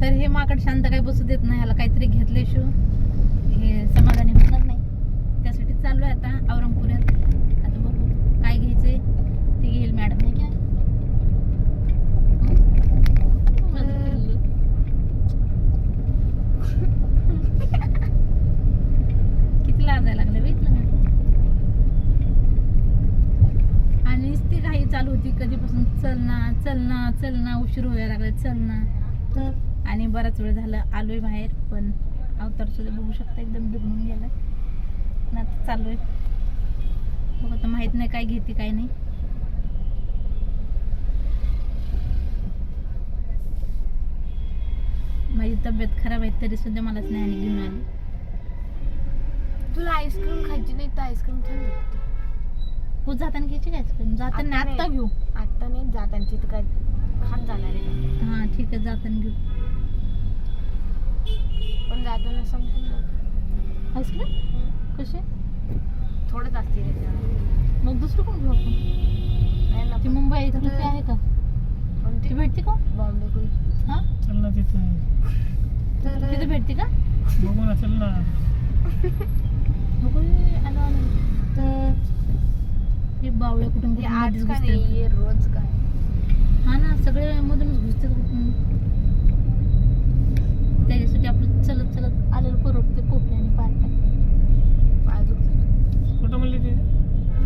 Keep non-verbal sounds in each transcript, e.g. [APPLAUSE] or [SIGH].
तर हे माकड शांत काही बसू देत नाही ह्याला काहीतरी घेतले शो हे समाधानी होणार नाही. त्यासाठी चालू आहे आता औरंगपुऱ्यात आता बघू काय घ्यायचंय. ते घेईल मॅडम. नाही काय किती लाजायला लागले बघितलं ना. आणि ती घाई चालू होती. कधीपासून चल ना चल ना चल ना उशीर व्हायला लागला चल ना तर आणि बराच वेळ झाला आलोय बाहेर पण अवतार सुद्धा बघू शकता एकदम बिघडून गेलाय. आता चाललोय बघ आता माहीत नाही काय घेते काय नाही. माझी तब्येत खराब आहे तरी सुद्धा मलाच नाही आणि घेऊन आली. तुला आईस्क्रीम खायची नाही तर आईस्क्रीम छान भेटते हो जाताना घ्यायची काय आईस्क्रीम? जाताना आता आत्ता. घेऊ. आता नाही जाताना तिथं काय खात जाणार आहे. हा ठीक आहे जाताना घेऊ. पण जाताना संपून जाऊ. आईस्क्रीम कसे? थोडंच असते रे त्याला. मग दुसरं कोण घेऊ आपण? नाही ना ती मुंबई इथं ती आहे का? पण ती भेटते का? बॉम्बे कुल्फी. हा? चल ना तिथं. तिथे भेटते का? बघू ना चल ना. हे, आलं आलं. हे बावळे कुठून ती कुठून आज मध्येच का घुसतात. नाही रोज काय हा ना सगळे मधूनच घुसतात कुठून? त्याच्यासाठी आपलं चलत चलत आलेलं परवडते कोपऱ्याने पार्कात पाय दुखतात. कुठं म्हणली ते?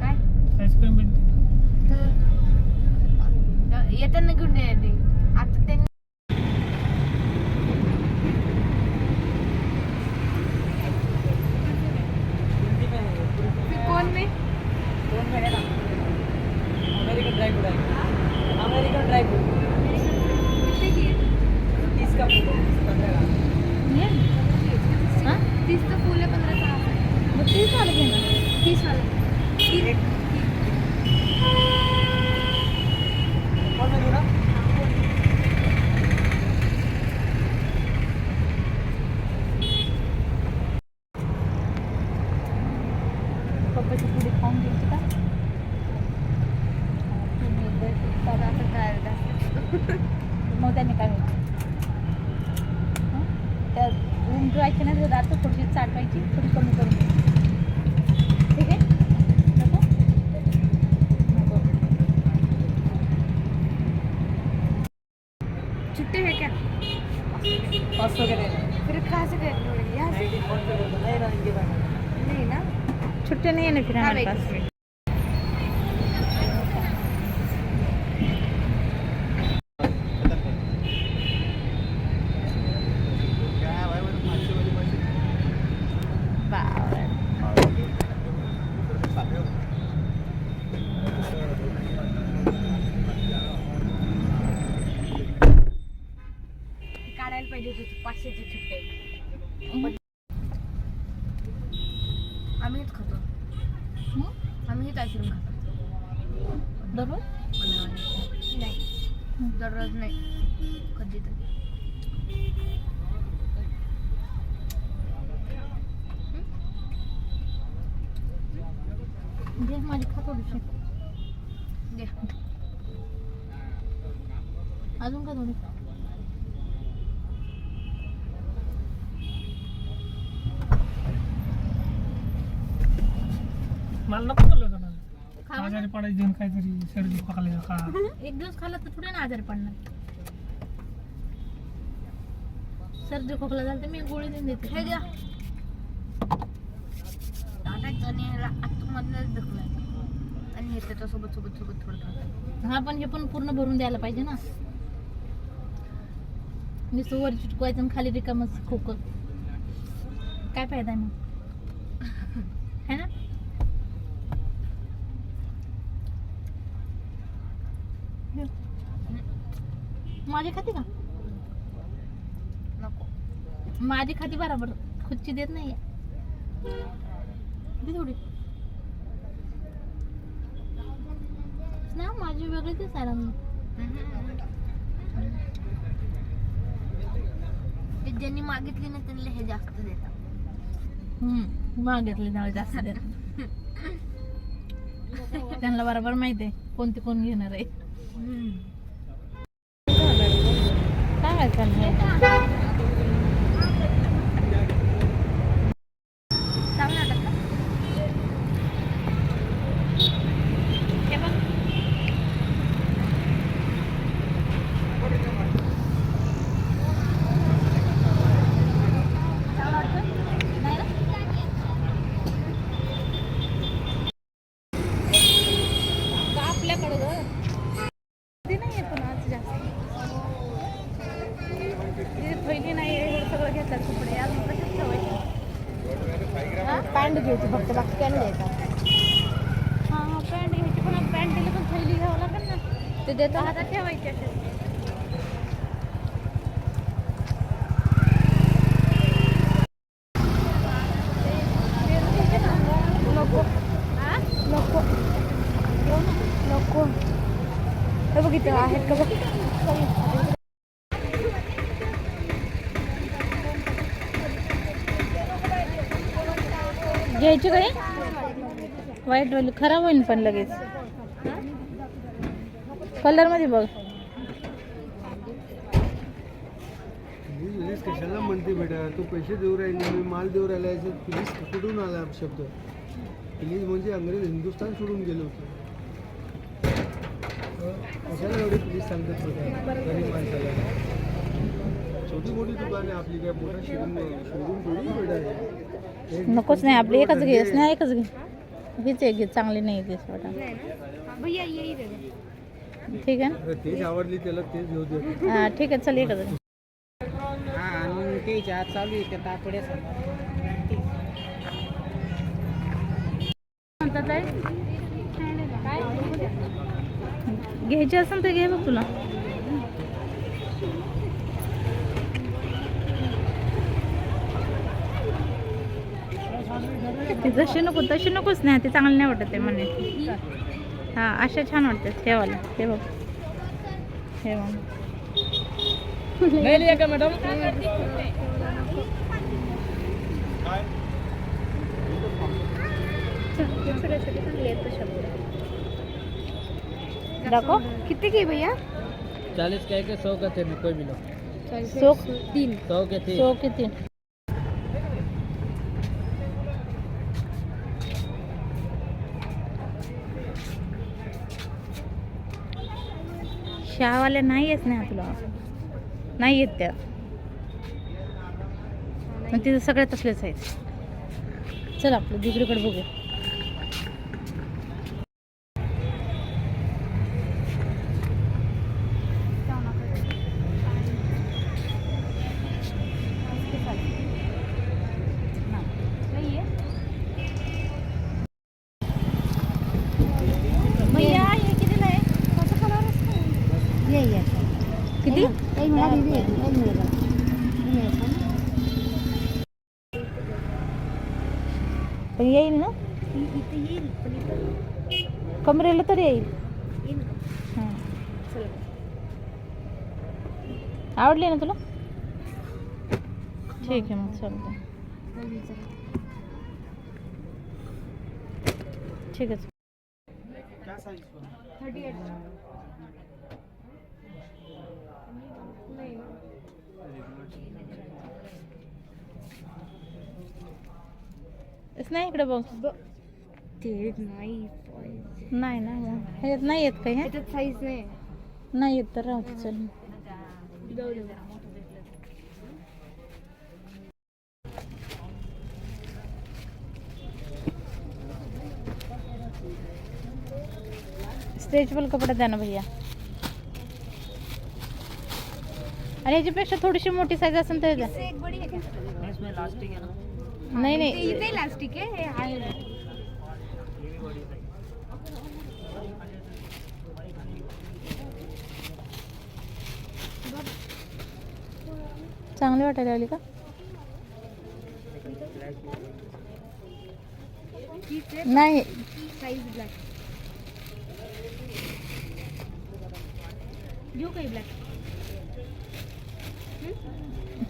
काय? आईस्क्रीम भेटते तर येताना घेऊन येते आता त्यांनी कोण नाही अमेरिकन ड्रायफ्रूट आहे अमेरिकन ड्रायफ्रूट तीस का पंधरा का ये. हा? तीस तर फुले पंधरा मग ते चालू घे ना तीस वाले कोण घेऊ ना पप्पाची पुढे खाऊन घ्यायची का मग त्याने काय होतं हं? त्या रूम ठेवायची नाही जर आता थोडीशी चाटवायची थोडी कमी करून घ्यायची. ठीक आहे नको नको छुट्टे है क्या पाच सौ के देना फिर कहाँ से गए यहाँ से नाइनटीन फोन पे बोलतो नाही ना इनके पास नहीं ना छुट्टे नहीं है ना फिर हाँ, हमारे एक पास मिनट। काढायला पाहिजे होते पाचशेचे छुट्टे आम्ही हेच खातो हं? आम्ही हेच आईस्क्रीम खातो दररोज नाही दररोज नाही कधीतरी दे माझी खा थोडीशी दे अजून का थोडी मला नको म्हणलं होतं ना खावा ना. आजारी पडायची देऊन काहीतरी सर्दी खोकला का [LAUGHS] एक दिवस खाल्ला तर थोडे ना आजारी पडणार. सर्दी खोकला झाला तर मी गोळी देऊन देते. हे द्या. टाकायचं आणि आतमधनंच हे त्याच्यासोबत सोबत सोबत थोडं हा पण हे पण पूर्ण भरून द्यायला पाहिजे ना. नुसतं वर चिटकवायचं आणि खाली रिकामच खोक. काय फायदा मग? है ना? माझी खाती का? नको. माझी खाती बरोबर खुदची देत नाही दे थोडी. ना माझी वेगळी. ते ज्यांनी मागितली ना त्यांना हे जास्त देतात. मागितले नाव जास्त देत त्यांना बरोबर माहिती आहे कोणते कोण घेणार आहे. काय ठेवायचा नाही चांगलं वाटत का? हे बघ. चांगलं वाटतं? नाही ना? का आपल्याकडे ग ते नाही आहे पण आज जास्त हे पहिली नाही आहे हे सगळं घेतलं कपडे आज मग कशात ठेवायचे पॅन्ट घ्यायची फक्त बाकी काय नाही द्यायचा हां हां पॅन्ट घ्यायची पण पॅन्ट दिलं पण थैली घ्यावं लागेल ना ते देतो हातात ठेवायची नको. नको. नको. हे बघितलं इथं आहेत का बघ. घ्यायची काही वाईट वाली. खराब होईल पण लगेच. कलर बघ. कशाला म्हणते बेटा? तू पैसे देऊ राहिले मी माल देऊ राहिला याच्यात कुठून आला शब्द? प्लीज़ म्हणजे अंग्रेज़ हिंदुस्थान सोडून गेलो होतो. कशाला एवढे प्लीज़ सांगतात गरीब माणसाला. छोटी मोठी दुकान आहे आपली काय मोठा शोरूम शोरूम थोडी बेटा. आहे. हे नकोच नाही आपली एकच घे नाही एकच घे. एक घे चांगली नाही घे वाटा भैया ये इधर ठीक आहे तेच आवडली त्याला तेच घेऊ दे. ना हां ठीक आहे चल एकच घे. हा आणि चालू आहे त्या तातड्या म्हणतात आहे घ्यायची असेल तर घे बघ तुला. ते जशी नको तशी नकोच नाही ते चांगलं नाही वाटत आहे म्हणे. हा अशा छान वाटतात ठेवायला. हे बघ. हे बघ. का मॅडम दाखव. किती घे भैया? चालीस का एक सौ का थे कोई भी लो सो तीन. सौ के थे शहावाल्या नाही येत नाही तुला. नाही येत त्या. मग तिथं सगळ्यात तसलेच आहेत. चल आपलं दुसरीकडे बघू भैया हे कितीला आहे कसं कलर ये ये किती काही मिळाली नाही काही मिळालं पण येईल ना? इथे येईल पण इथं कमरेला तर येईल. येईल का हां. चल आवडली ना तुला? ठीक आहे मग चालतं ठीक आहे. तेच नाही इकडे बघ. ते नाही नाही ना ह्याच्यात नाही येत काही त्याच्यात साईज नाही. नाही येत तर राहू चल. जाऊ दे. स्ट्रेचेबल कपडे द्या ना भैया. आणि ह्याच्यापेक्षा थोडीशी मोठी साईज असेल तर नाही नाही इथे इलास्टिक आहे हे आहे. चांगली वाटायला लागली का? नाही. ब्लॅक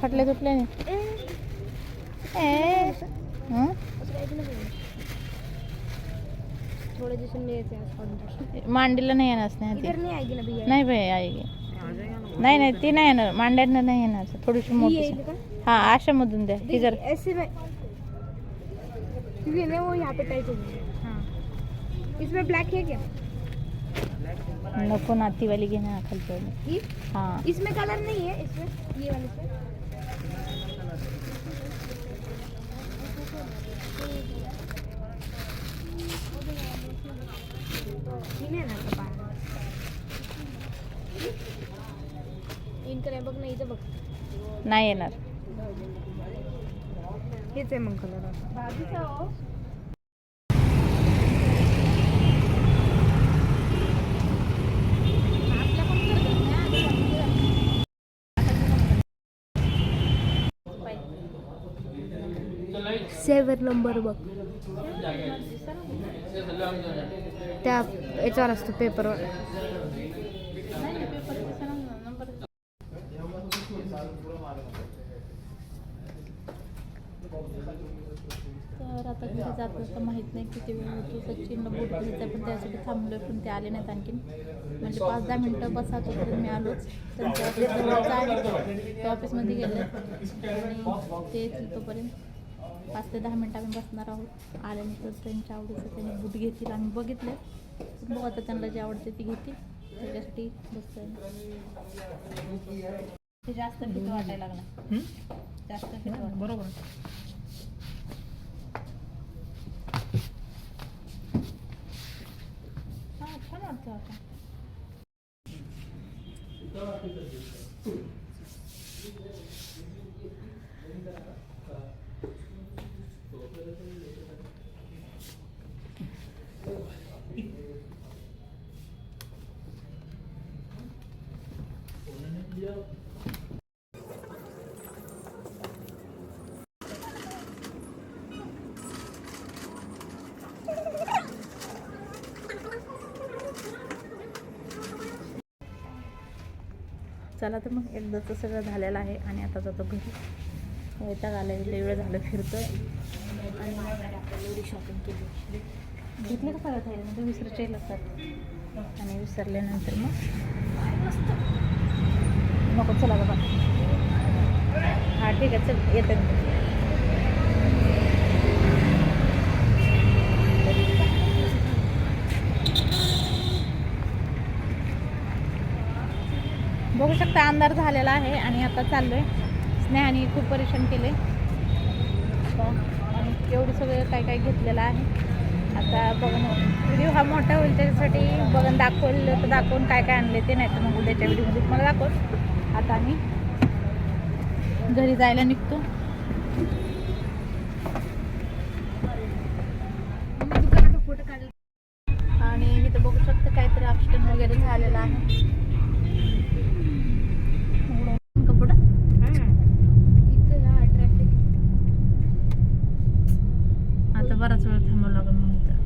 फाटले तुटले नाही. ए? थोड़े मांडीला नाही येणार नाही नहीं आएगी ना भैया. नाही भाई आएगी. नाही नाही ती नाही येणार मांड्यांना नाही येणार थोडीशी मोठी हा आशामधून द्या ती जर ऐसे में क्योंकि ना वो यहाँ पे टाइट हो. गई इसमें ब्लैक है क्या? नको ना ती वाली वाली. ये हा. इसमें कलर नहीं है इसमें ये वाले से नाही येणार. हेच आहे मग कलर सेवन नंबर बघ. त्या याच्यावर असतो पेपरवर तर आता घरी जात असतं माहीत नाही किती वेळ होतो. सचिनला बोट घ्यायचं पण त्यासाठी थांबलो पण ते आले नाहीत आणखीन. म्हणजे पाच दहा मिनटं बसा तोपर्यंत मी आलोच. त्यांच्या ऑफिस जवळच आहे ऑफिसमध्ये गेले. आणि ते येतील तोपर्यंत पाच ते दहा मिनटं आम्ही बसणार आहोत. आल्यानंतर त्यांच्या आवडीचं त्यांनी बूट घेतील आम्ही बघितले. बघू आता त्यांना जे आवडते ती घेतील. त्याच्यासाठी बसतोय ते जास्त भीती वाटायला लागला. हं? जास्त बरोबर. चला तर मग एकदाचं सगळं झालेलं आहे आणि आता जातो घरी. वैताग आला लई वेळ झालं आहे आणि एवढी शॉपिंग केली. घेतले का परत आहे? म्हणजे विसरायचे असतात आणि विसरल्यानंतर मग नको चला बाबा. हां ठीक आहे चल येतात बघू शकता अंधार झालेला आहे आणि आता चाललो आहे स्नेहाने खूप परेशान केले. आणि एवढं सगळं काय काय घेतलेलं आहे. आता बघून व्हिडिओ हा मोठा होईल त्याच्यासाठी बघून दाखवलं तर दाखवून काय काय आणले ते नाही तर मग उद्याच्या व्हिडिओमध्ये तुम्हाला दाखव आता आम्ही घरी जायला निघतो. दुकानाचा फोटो काढला आणि इथं बघू शकतं काहीतरी ॲक्सिडेंट वगैरे झालेला आहे कपडा इथं हा ट्रॅफिक आता बराच वेळ थांबावं लागेल मग इथं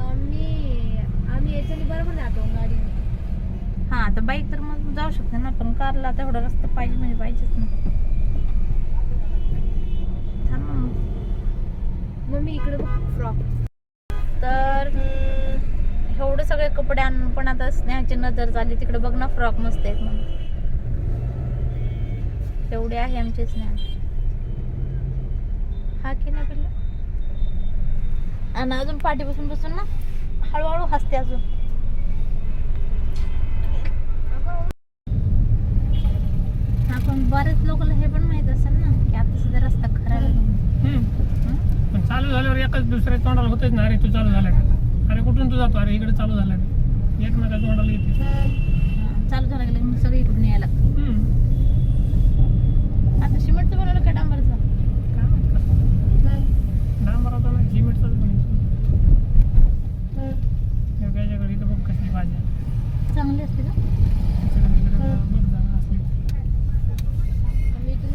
आम्ही आम्ही याच्याने बरोबर जातो गाडीने हा आता बाईक तर मग जाऊ शकते ना पण कारला तेवढा रस्ता पाहिजे म्हणजे पाहिजेच ना थांब ना मग. मम्मी इकडे बघ फ्रॉक तर एवढे सगळे कपडे आणून पण आता स्नेहाची नजर झाली तिकडे बघ ना फ्रॉक मस्त आहेत म्हणून. तेवढे आहे आमचे स्नेहा. हा की नाही पिल्लू? आणि अजून पाठीपासून बसून ना हळूहळू हसते अजून. आपण बरेच लोकांना हे पण माहीत असेल ना की आता सुद्धा रस्ता खराब आहे. चालू झाल्यावर एकच दुसऱ्या तोंडाला होतेच ना अरे तू चालू झाला अरे कुठून तू जातो? अरे इकडे चालू झाला का एकमेका तोंडाला येते. चालू झालं गेलं मग सगळं इकडून यायला. लागतं. आता सिमेंटचं बनवलं का डांबरचं? काय माहीत नाही सिमेंटचाच त्याच्याकडे इथं बघ कसली भाजी आहे. चांगली असते का त्याच्याकडे इकडे बघ जरा असली आम्ही इथून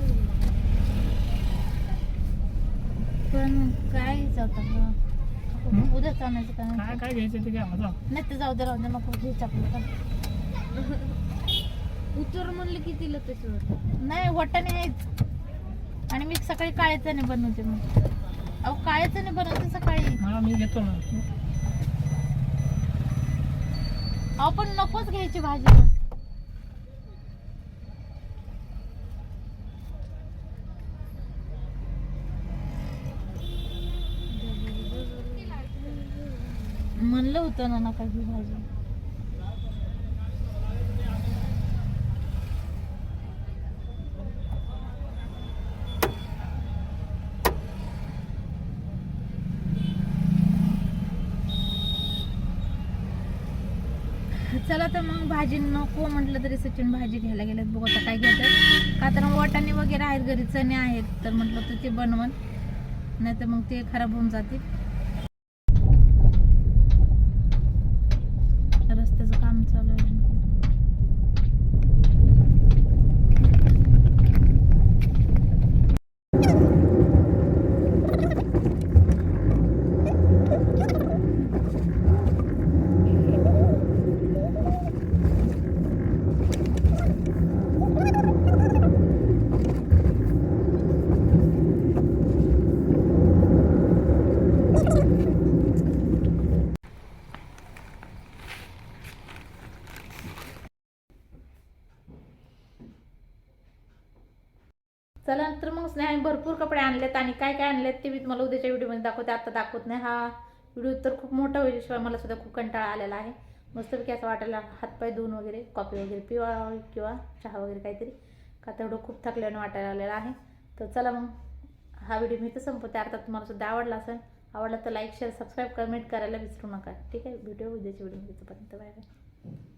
पण काय जातं हं? मग उद्या आणायचं काय काय काय घ्यायचं ते घ्या नाही ते जाऊ दे राहू दे नको घ्यायचं आपलं का उतर म्हणलं की तिला तसं होतं नाही वटाणे आहेत आणि मी सकाळी काळे चणे बनवते मग. अहो काळे चणे बनवते सकाळी. हा मी घेतो ना. आपण नकोच घ्यायची भाजी. म्हणलं होतं ना नका ही भाजी. चला तर मग भाजी नको म्हटलं तरी सचिन भाजी घ्यायला गेलेत. बघू आता काय घेतात. का तर मग वाटाणे वगैरे आहेत घरी चणे आहेत तर म्हटलं तर ते बनवण नाही तर मग ते खराब होऊन जातील रस्त्याचं काम चालू आहे आणखी. चला तर भरपूर कपडे आणलेत आणि काय काय आणलेत ते मी तुम्हाला उद्याच्या व्हिडिओमध्ये दाखवते. आता दाखवत नाही. हा व्हिडिओ तर खूप मोठा होईल शिवाय मला सुद्धा खूप कंटाळा आलेला आहे. मस्तपैकी असं वाटायला हातपाय धुवून वगैरे कॉफी वगैरे पिवा किंवा चहा वगैरे काहीतरी. का तेवढं खूप थकल्यानं वाटायला आलेलं आहे. तर चला मग हा व्हिडिओ मी तर संपवते. अर्थात तुम्हाला सुद्धा आवडला असेल आवडला तर लाईक शेअर सबस्क्राईब कमेंट करायला विसरू नका. ठीक आहे? व्हिडिओ उद्याच्या व्हिडिओमध्ये. तोपर्यंत बाय बाय.